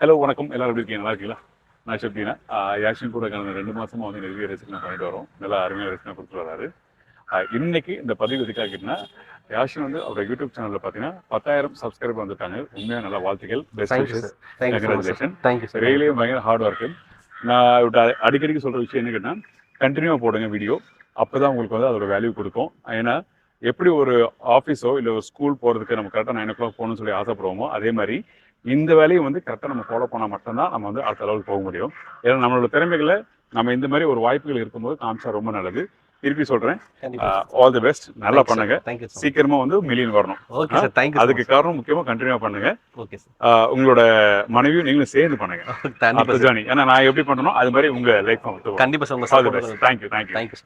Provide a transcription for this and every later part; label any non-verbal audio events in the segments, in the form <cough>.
Hello வணக்கம். எல்லாரும் எப்படி இருக்கீங்க? நல்லா இருக்கீங்களா? நான் ஷப்டினா யாஷின் கூட கடந்த ரெண்டு மாசமா வந்து நிறைய ரெசிபி நான் பண்ணிட்டு வரோம். நல்லா அருமையான ரெசிபி கொடுத்துட்டு வராரு. இன்னைக்கு இந்த பதிவு எதுக்காக கேட்டிங்கன்னா யாஷின் வந்து அவரோட யூடியூப் சேனல்ல பாத்தீங்கன்னா பத்தாயிரம் சப்ஸ்கிரைபர் வந்துட்டாங்க. உண்மையா நல்ல வாழ்த்துக்கள். Best wishes sir thank you so much Congratulations. Sir thank you sir ரெயிலே பயங்கர ஹார்ட் ஒர்க்கு நான் அடிக்கடிக்கு சொல்ற விஷயம் என்ன கேட்டா கண்டினியூவா போடுங்க வீடியோ அப்பதான் உங்களுக்கு வந்து அதோட வேல்யூ கொடுக்கும். ஏன்னா எப்படி ஒரு ஆஃபீஸோ இல்லை ஒரு ஸ்கூல் போகிறதுக்கு நம்ம கரெக்டாக நைன் ஓ கிளாக் போகணும்னு சொல்லி ஆசைப்படுவோமோ அதே மாதிரி இந்த வேலையை வந்து கரெக்டாக நம்ம ஃபாலோ பண்ணால் மட்டும்தான் நம்ம வந்து அடுத்த லெவலுக்கு போக முடியும். ஏன்னா நம்மளோட திறமைகளை நம்ம இந்த மாதிரி ஒரு வாய்ப்புகள் இருக்கும்போது காமிச்சா ரொம்ப நல்லது. திருப்பி சொல்கிறேன் ஆல் தி பெஸ்ட் நல்லா பண்ணுங்க. சீக்கிரமா வந்து மில்லியன் வரணும். ஓகே சார் தேங்க்யூ அதுக்கு காரணம் முக்கியமாக கண்டினியூ பண்ணுங்க. ஓகே சார் உங்களோட மனைவியும் நீங்களும் சேர்ந்து பண்ணுங்க. <laughs> ஜானி ஏன்னா நான் எப்படி பண்ணணும் அது மாதிரி உங்க லைஃப் கண்டிப்பா சார் உங்க தேங்க்யூ தேங்க்யூ தேங்க்யூ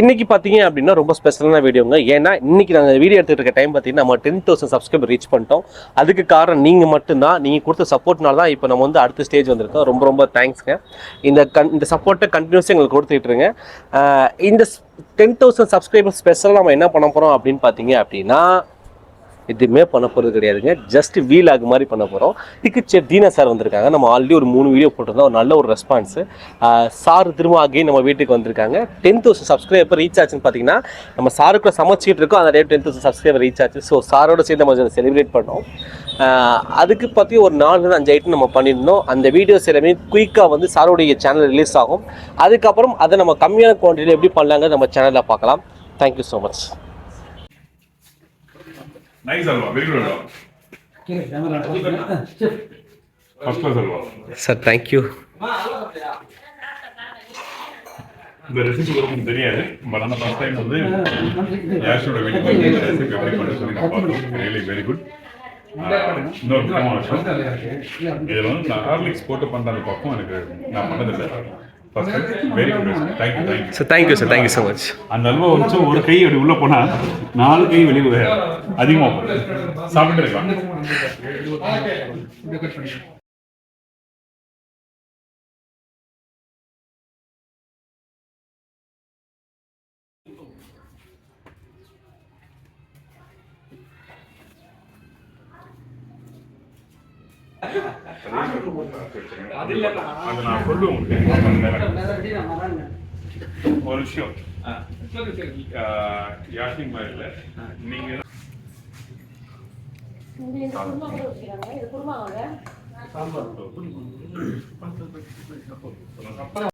இன்றைக்கி பார்த்தீங்க அப்படின்னா ரொம்ப ஸ்பெஷலான வீடியோங்க. ஏன்னா இன்றைக்கி நாங்கள் வீடியோ எடுத்துகிட்டு இருக்க டைம் பார்த்தீங்கன்னா நம்ம டென் தௌசண்ட் சப்ஸ்கிரைபர் ரீச் பண்ணிட்டோம். அதுக்கு காரணம் நீங்கள் மட்டும்தான். நீங்கள் கொடுத்த சப்போர்ட்னால தான் இப்போ நம்ம வந்து அடுத்த ஸ்டேஜ் வந்திருக்கோம். ரொம்ப ரொம்ப தேங்க்ஸ்ங்க இந்த கன் இந்த சப்போர்ட்டை கண்டினியூஸாக எங்களுக்கு கொடுத்துட்ருங்க இந்த டென் தௌசண்ட் சப்ஸ்கிரைபர் ஸ்பெஷலாக நம்ம என்ன பண்ண போகிறோம் அப்படின்னு பார்த்தீங்க அப்படின்னா எதுவுமே பண்ண போகிறது கிடையாதுங்க. ஜஸ்ட் வீல் ஆகு மாதிரி பண்ண போகிறோம் இதுக்கு செஃப் தீனா சார் வந்திருக்காங்க. நம்ம ஆல்ரெடி ஒரு மூணு வீடியோ போட்டிருந்தோம். ஒரு நல்ல ஒரு ரெஸ்பான்ஸு சார் திரும்ப அகைன் நம்ம வீட்டுக்கு வந்திருக்காங்க. டென் தௌசண்ட் சப்ஸ்கிரைபர் ரீச் ஆச்சுன்னு பார்த்தீங்கன்னா நம்ம சாருக்குள்ள சமைச்சிட்டு இருக்கோம். அந்த date ten thousand subscriber reach ஆச்சு. ஸோ சாரோட சேர்ந்து நம்ம செலிப்ரேட் பண்ணோம். அதுக்கு பற்றி ஒரு நாலு அஞ்சு ஐட்டம் நம்ம பண்ணியிருந்தோம். அந்த வீடியோஸ் எல்லாமே குயிக்காக வந்து சாரோடைய சேனல் ரிலீஸ் ஆகும். அதுக்கப்புறம் அதை நம்ம கம்மியான குவான்டிட்டியில் எப்படி பண்ணலாங்க நம்ம சேனலில் பார்க்கலாம். Thank you so much nice halwa very good halwa first class halwa sir thank you இந்த ரெசிபி உங்களுக்கு தெரியாது பட் ஆனால் ஃபர்ஸ்ட் டைம் வந்து யாஷோட இந்த ரெசிபி எப்படி பண்ண சொல்லி நான் பார்த்தோம். ரியலி வெரி குட் இன்னொரு முக்கியமான விஷயம் இதில் வந்து நான் ஹார்லிக்ஸ் போட்டு பண்ணுற அந்த பக்கம் எனக்கு நான் பண்ணதில்லை. Very good thank you thank you sir thank you sir thank you so much அந்த அல்வா வச்சு ஒரு கை அப்படி உள்ள போனா நாலு கை வெளியே அதிகமா போகும். சாப்பிட்டு இருக்கலாம். ஒரு விஷயம் யாசின் நீங்க சாம்பார்